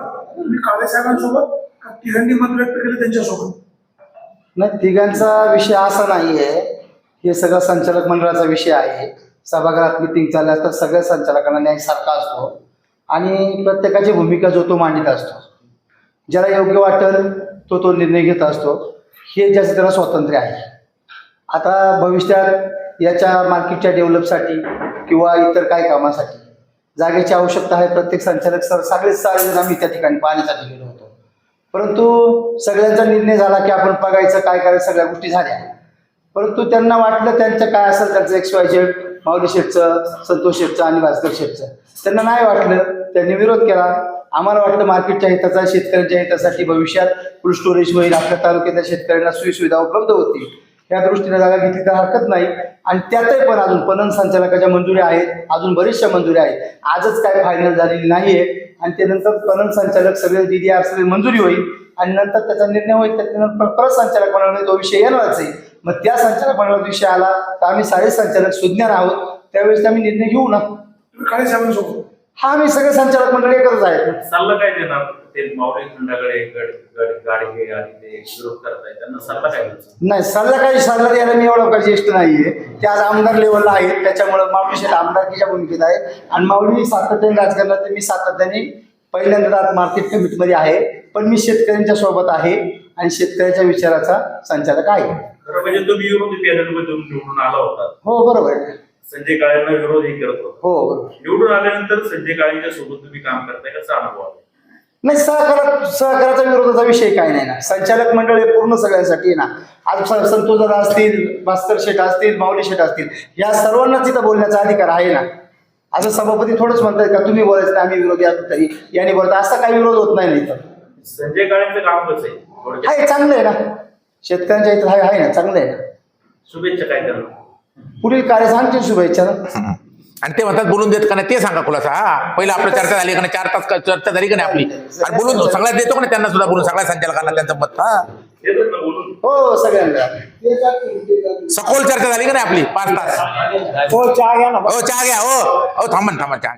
तुम्ही काळे साहेबांसोबत का तिघांनी मत व्यक्त त्यांच्यासोबत? नाही तिघांचा विषय असा नाहीये. हे सगळं संचालक मंडळाचा विषय आहे. सभागृहात मिटिंग चालल्या असतात सगळ्या संचालकांना न्याय सारखा असतो आणि प्रत्येकाची भूमिका जो तो मांडित असतो. ज्याला योग्य वाटेल तो तो निर्णय घेत असतो. हे ज्याचं त्याला स्वातंत्र्य आहे. आता भविष्यात याच्या मार्केटच्या डेव्हलपसाठी किंवा इतर काही कामासाठी जागेची आवश्यकता आहे. प्रत्येक संचालक सर सगळेच सारे आम्ही त्या ठिकाणी पाहण्यासाठी गेलो होतो. परंतु सगळ्यांचा निर्णय झाला की आपण बघायचं काय करायचं सगळ्या गोष्टी झाल्या. परंतु त्यांना वाटलं त्यांचं काय असेल त्यांचं एक्स वाय झेड माऊली शेठचं संतोष शेठचं आणि भास्कर शेठचं. त्यांना नाही वाटलं. त्यांनी विरोध केला. आम्हाला वाटलं मार्केटच्या हिताचा शेतकऱ्यांच्या हितासाठी भविष्यात फुल स्टोरेज होईल. आपल्या तालुक्यातल्या शेतकऱ्यांना सोयीसुविधा उपलब्ध होतील. या दृष्टीने जागा घेतली तर हरकत नाही. आणि त्यातही पण अजून पणन संचालकाच्या मंजुऱ्या आहेत अजून बरेचशा मंजुऱ्या आहेत. आजच काय फायनल झालेली नाहीये. आणि त्यानंतर पणन संचालक सगळे डी आर मंजुरी होईल. आणि नंतर त्याचा निर्णय होईल त्याच्यानंतर परत संचालक मंडळाने तो विषय येणारच आहे. मग त्या संचालक मंडळाचा विषय आला तर आम्ही सारे संचालक सुज्ञान आहोत त्यावेळेस आम्ही निर्णय घेऊ ना? काय सांगू शकतो हा आम्ही सगळे संचालक मंडळ एकच आहेत. सल्ला काय देणार? ते मावळे खंडाकडे गड गड गाडगे आणि ते विरोध करताय. त्यांना सल्ला काय द्यायचा नाही सल्ला काही सल्ला द्यायला मी एवढा काही ज्येष्ठ नाहीये. ते आज आमदार लेवलला आहेत. त्याच्यामुळे माऊली शेठ आमदारकीच्या भूमिकेत आहे आणि माऊली सातत्याने राजकारणात आहे. मी सातत्याने पहिल्यांदा आज मार्केट कमिटीमध्ये आहे. पण मी शेतकऱ्यांच्या सोबत आहे. आणि शेतकऱ्याच्या विचाराचा संचालक आहे. खरं म्हणजे तुम्ही पॅनल निवडून आला होता. हो बरोबर. आहे. संजय काळेंना विरोधही करत. होता हो. निवडून आल्यानंतर संजय काळेंच्या सोबत तुम्ही काम करताय कसा अनुभव आला नाही सहकार सहकाराचा विरोधाचा विषय काय नाही ना. संचालक मंडळ हे पूर्ण सगळ्यांसाठी आहे ना. आज स- संतोष दादा असतील भास्कर शेठ असतील माऊली शेठ असतील या सर्वांनाच इथं बोलण्याचा अधिकार आहे ना. असं सभापती थोडंच म्हणतात का तुम्ही बोलायचं नाही, आम्ही विरोधी असलो तरी याने बोलत असा काही विरोध होत नाही ना इथं. संजय काळेंचं काम कसं आहे? थोडक्यात. आहे चांगलं आहे ना. शेतकऱ्यांच्या इथं आहे आहे ना चांगलं आहे ना. शुभेच्छा काय करणार? पुढील कार्य सांगतील शुभेच्छा. आणि ते म्हणतात बोलून देत का नाही ते सांगा खुलासा हा. पहिला आपलं चर्चा झाली का नाही चार तास चर्चा झाली का नाही आपली? आणि बोलून सगळ्यात देतो का नाही त्यांना सुद्धा बोलून सगळ्या संचालकांना त्यांचं मत हा. हो सगळ्यांना. सखोल चर्चा झाली का नाही आपली? पाच तास. हो चहा घ्या ना. हो चहा घ्या हो. हो थांबा ना, थांबा चहा.